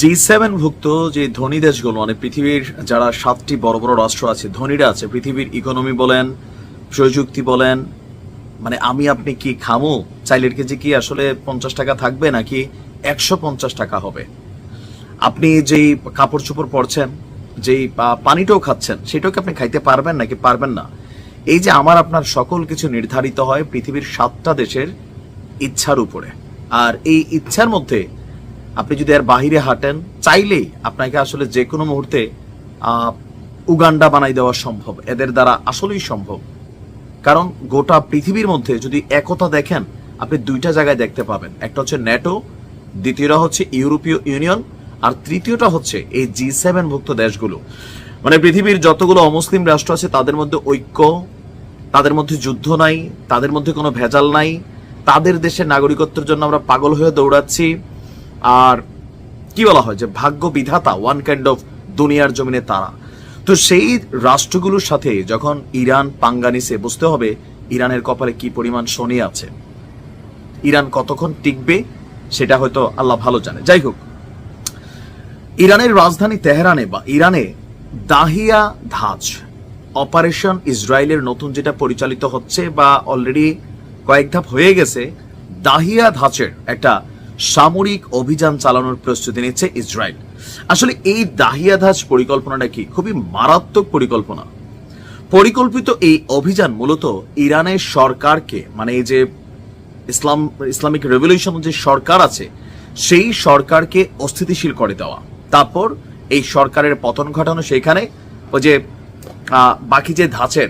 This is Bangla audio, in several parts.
জি সেভেন ভুক্ত যে ধনী দেশগুলো মানে পৃথিবীর যারা সাতটি বড় বড় রাষ্ট্র আছে, ধনীরা আছে, পৃথিবীর ইকোনমি বলেন, প্রযুক্তি বলেন মানে আমি আপনি কি খামো? চাইলের কেজি কি আসলে পঞ্চাশ টাকা থাকবে নাকি একশো পঞ্চাশ টাকা হবে? আপনি যেই কাপড় চোপড় পরছেন, যেই পানিটাও খাচ্ছেন, সেটাও কি আপনি খাইতে পারবেন নাকি পারবেন না? এই যে আমার আপনার সকল কিছু নির্ধারিত হয় পৃথিবীর সাতটা দেশের ইচ্ছার উপরে। আর এই ইচ্ছার মধ্যে আপনি যদি আর বাহিরে হাঁটেন, চাইলেই আপনাকে আসলে যে কোনো মুহূর্তে উগান্ডা বানাই দেওয়া সম্ভব। এদের দ্বারা আসলেই সম্ভব। কারণ গোটা পৃথিবীর মধ্যে যদি একতা দেখেন, আপনি দুইটা জায়গায় দেখতে পাবেন। একটা হচ্ছে ন্যাটো, দ্বিতীয়টা হচ্ছে ইউরোপীয় ইউনিয়ন, আর তৃতীয়টা হচ্ছে এই জি সেভেন ভুক্ত দেশগুলো। মানে পৃথিবীর যতগুলো অমুসলিম রাষ্ট্র আছে, তাদের মধ্যে ঐক্য, তাদের মধ্যে যুদ্ধ নাই, তাদের মধ্যে কোনো ভেজাল নাই, তাদের দেশের নাগরিকত্বের জন্য আমরা পাগল হয়ে দৌড়াচ্ছি আর কি বলা হয় যে ভাগ্য বিধাতা ওয়ান কাইন্ড অফ দুনিয়ার জমিনে তারা। তো সেই রাষ্ট্রগুলোর সাথে যখন ইরান, পাঙ্গানিসে, বুঝতে হবে ইরানের কপালে কি পরিমাণ শনি আছে, ইরান কতক্ষণ টিকবে সেটা হয়তো আল্লাহ ভালো জানে। যাই হোক, ইরানের রাজধানী তেহরানে বা ইরানে দাহিয়া ধাজ অপারেশন ইসরায়েলের নতুন যেটা পরিচালিত হচ্ছে বা অলরেডি কয়েক ধাপ হয়ে গেছে, দাহিয়া ধাঁচের একটা সামরিক অভিযান চালানোর প্রস্তুতি নিচ্ছে ইসরায়েল। আসলে এই দাহিয়া ধাঁচ পরিকল্পনাটা কি? খুবই মারাত্মক পরিকল্পনা। পরিকল্পিত এই অভিযান মূলত ইরানের সরকারকে মানে এই যে ইসলাম, ইসলামিক রেভলিউশন যে সরকার আছে, সেই সরকারকে অস্থিতিশীল করে দেওয়া। তারপর এই সরকারের পতন ঘটানো সেখানে ওই যে বাকি যে ধাঁচের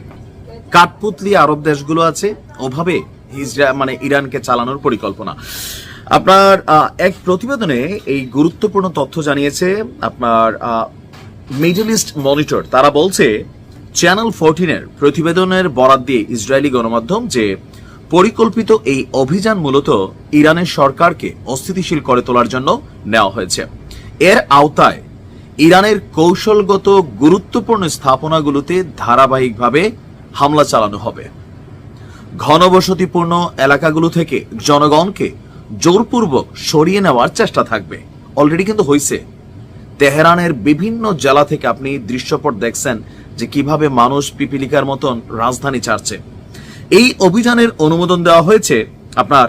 কাঠপুতলি আরব দেশগুলো আছে, ওভাবে ইসরা মানে ইরানকে চালানোর পরিকল্পনা। আপনার এক প্রতিবেদনে এই গুরুত্বপূর্ণ তথ্য জানিয়েছে আপনার মিডল ইস্ট মনিটর। তারা বলছে, চ্যানেল ফোরটিনের প্রতিবেদনের বরাত দিয়ে ইসরায়েলি গণমাধ্যম যে পরিকল্পিত এই অভিযান মূলত ইরানের সরকারকে অস্থিতিশীল করে তোলার জন্য নেওয়া হয়েছে। এর আওতায় ইরানের কৌশলগত গুরুত্বপূর্ণ স্থাপনাগুলোতে ধারাবাহিকভাবে হামলা চালানো হবে। ঘনবসতিপূর্ণ এলাকাগুলো থেকে জনগণকে জোরপূর্বক সরিয়ে নেওয়ার চেষ্টা থাকবে। অলরেডি কিন্তু হয়েছে তেহরানের বিভিন্ন জেলা থেকে আপনি দৃশ্যপট দেখছেন যে কীভাবে মানুষ পিপিলিকার মতন রাজধানী ছাড়ছে। এই অভিযানের অনুমোদন দেওয়া হয়েছে আপনার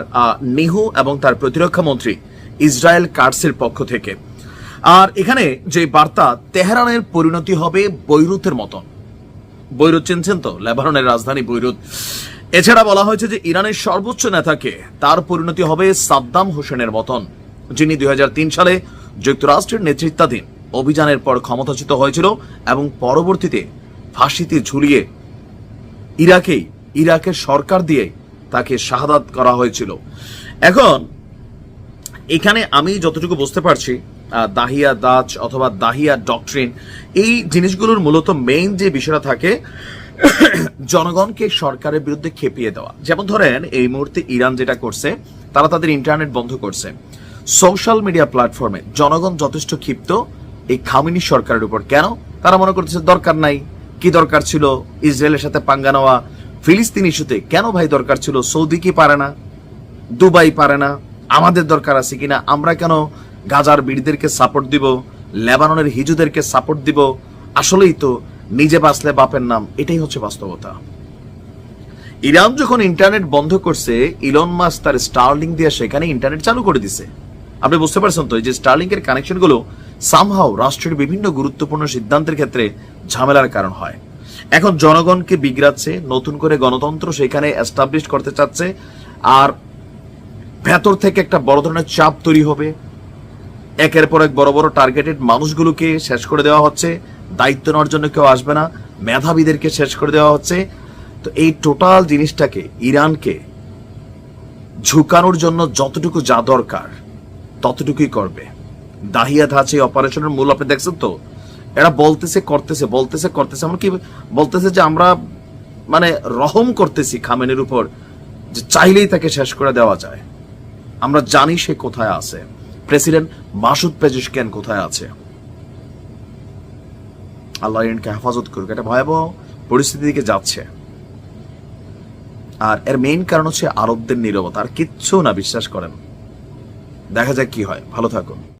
নিহু এবং তার প্রতিরক্ষা মন্ত্রী ইসরায়েল কার্সের পক্ষ থেকে। আর এখানে যে বার্তা, তেহরানের পরিণতি হবে বৈরুতের মতন। বৈরুত চিনছেন তো? লেবাননের রাজধানী বৈরুত। এছাড়া বলা হয়েছে যে ইরানের সর্বোচ্চ নেতাকে তার পরিণতি হবে সাদ্দাম হোসেনের মতন, যিনি দুই হাজার তিন সালে যুক্তরাষ্ট্রের নেতৃত্বাধীন অভিযানের পর ক্ষমতাচ্যুত হয়েছিল এবং পরবর্তীতে ফাঁসিতে ঝুলিয়ে ইরাকেই ইরাকের সরকার দিয়ে তাকে শাহাদাত করা হয়েছিল। এখন, এখানে আমি যতটুকু বুঝতে পারছি দাহিয়া দাচ অথবা দাহিয়া ডকট্রিন, এই জিনিসগুলোর মূলত মেইন যে বিষয়টা থাকে জনগণকে সরকারের বিরুদ্ধে খেপিয়ে দেওয়া। যেমন ধরেন, এই মুহূর্তে ইরান যেটা করছে, তারা তাদের ইন্টারনেট বন্ধ করছে। সোশ্যাল মিডিয়া প্ল্যাটফর্মে জনগণ যথেষ্ট ক্ষিপ্ত, এই খামিনি সরকারের উপর। কেন? তারা মনে করতেছে, দরকার নাই। কি দরকার ছিল? ইসরায়েলের সাথে পাঙ্গা নেওয়া। ফিলিস্তিন ইস্যুতে কেন ভাই দরকার ছিল? সৌদি কি পারে না? দুবাই পারে না? আমাদের দরকার আছে কিনা? আমরা কেন গাজার বীরদেরকে সাপোর্ট দিব? লেবাননের হিজুদেরকে সাপোর্ট দিব? আসলেই তো নিজে বাঁচলে বাপের নাম, এটাই হচ্ছে বাস্তবতা। ইরান যখন ইন্টারনেট বন্ধ করছে, ইলন মাস তার স্টারলিং দিয়ে সেখানে ইন্টারনেট চালু করে দিছে। আপনি বুঝতে পারছেন তো যে স্টারলিং এর কানেকশনগুলো সামহাও রাষ্ট্রের বিভিন্ন গুরুত্বপূর্ণ সিদ্ধান্তের ক্ষেত্রে ঝামেলার কারণ হয়। এখন জনগণকে বিগড়াচ্ছে, নতুন করে গণতন্ত্র সেখানে এস্টাবলিশ করতে চাচ্ছে, আর ভেতর থেকে একটা বড় ধরনের চাপ তৈরি হবে। একের পর এক বড় বড় টার্গেটেড মানুষগুলোকে শেষ করে দেওয়া হচ্ছে। দায়িত্ব নেওয়ার জন্য কেউ আসবে না। মেধাবীদেরকে শেষ করে দেওয়া হচ্ছে। তো এই টোটাল জিনিসটাকে ইরানকে ঝুঁকানোর জন্য যতটুকু যা দরকার, ততটুকুই করবে। দাহিয়া ধাঁচে অপারেশনের মূল, আপনি দেখছেন তো? এরা বলতেছে, করতেছে বলতেছে, করতেছে। এমনকি বলতেছে যে আমরা মানে রহম করতেছি খামেনের উপর, যে চাইলেই তাকে শেষ করে দেওয়া যায়। আমরা জানি সে কোথায় আছে। প্রেসিডেন্ট মাসুদ পেজিশকেন কোথায় আছে? আল্লাহ ইরানকে হেফাজত করুক। এটা ভয়াবহ পরিস্থিতির দিকে যাচ্ছে। আর এর মেইন কারণ হচ্ছে আরবদের নিরবতা। আর কিচ্ছু না, বিশ্বাস করেন। দেখা যাক কি হয়। ভালো থাকুন।